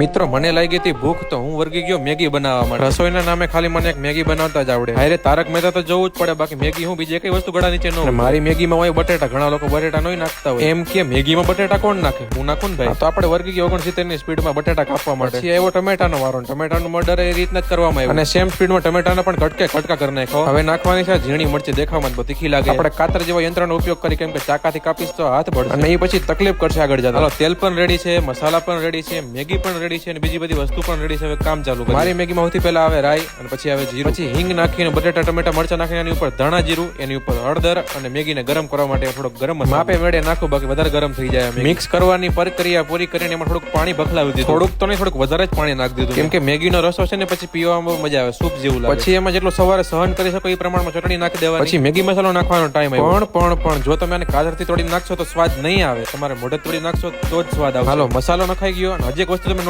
મિત્રો મને લાગી હતી ભૂખ તો હું વર્ગી ગયો મેગી બનાવવા માટે. રસોઈના નામે ખાલી મને એક મેગી બનાવતા જ આવડે. હારે તારક મહેતા તો જવું જ પડે બાકી મેગી હું બીજી કઈ વસ્તુ ગળા નીચે નો. મારી મેગીમાં હોય બટેટા ઘણા લોકો બટેટા નહીં નાખતા હોય. એમ કે મેગીમાં બટેટા કોણ નાખે? હું નાખું ને ભાઈ. તો આપણે વર્ગી ગયો ઓગણસિત્તેરની સ્પીડમાં બટેટા કાપવા માટે. એવો ટમેટાનો વારો ને ટમેટાનું મર્ડર એ રીતના જ કરવામાં આવ્યું. અને સેમ સ્પીડમાં ટમેટાને પણ કટકે કટકા કરી નાખો હવે નાખવાની છે ઝીણી મરચી દેખાવામાં જ તીખી લાગે. આપણે કાતર જેવા યંત્રનો ઉપયોગ કરી કેમ કે ચાકાથી કાપીશ તો હાથ ભળશે. અને એ પછી તકલીફ કરશે આગળ જતા. તેલ પણ રેડી છે મસાલા પણ રેડી છે મેગી પણ રેડી છે અને બીજી બધી વસ્તુ પણ રેડી છે. હવે કામ ચાલુ. મારી મેગીમાં સૌથી પહેલા આવે રાઈ અને પછી આવે જીરું. પછી હિંગ નાખીને બટેટા ટમેટા મરચા નાખીને એની ઉપર ધાણા જીરું એની ઉપર હળદર અને મેગીને ગરમ કરવા માટે થોડોક ગરમ માપે મેળે નાખું બાકી વધારે ગરમ થઈ જાય મિક્સ કરવાની પ્રક્રિયા પૂરી કરીને એમાં થોડુંક પાણી બખલાવી દીધું. થોડુંક તો નહીં થોડુંક વધારે જ પાણી નાખી દીધું. કેમ કે મેગીનો રસો છે ને પછી પીવામાં મજા આવે સૂપ જેવું લાગે. પછી એમાં જેટલું સવારે સહન કરી શકો એ પ્રમાણમાં ચટણી નાખી દેવાની. પછી મેગી મસાલો નાખવાનો ટાઈમ પણ પણ પણ જો તમે આને કાજરથી તોડી નાખશો તો સ્વાદ નહીં આવે. તમારે મોઢે તોડી નાખશો તો જ સ્વાદ આવે હાલો મસાલો નખાઈ ગયો અને હજી એક વસ્તુ તમે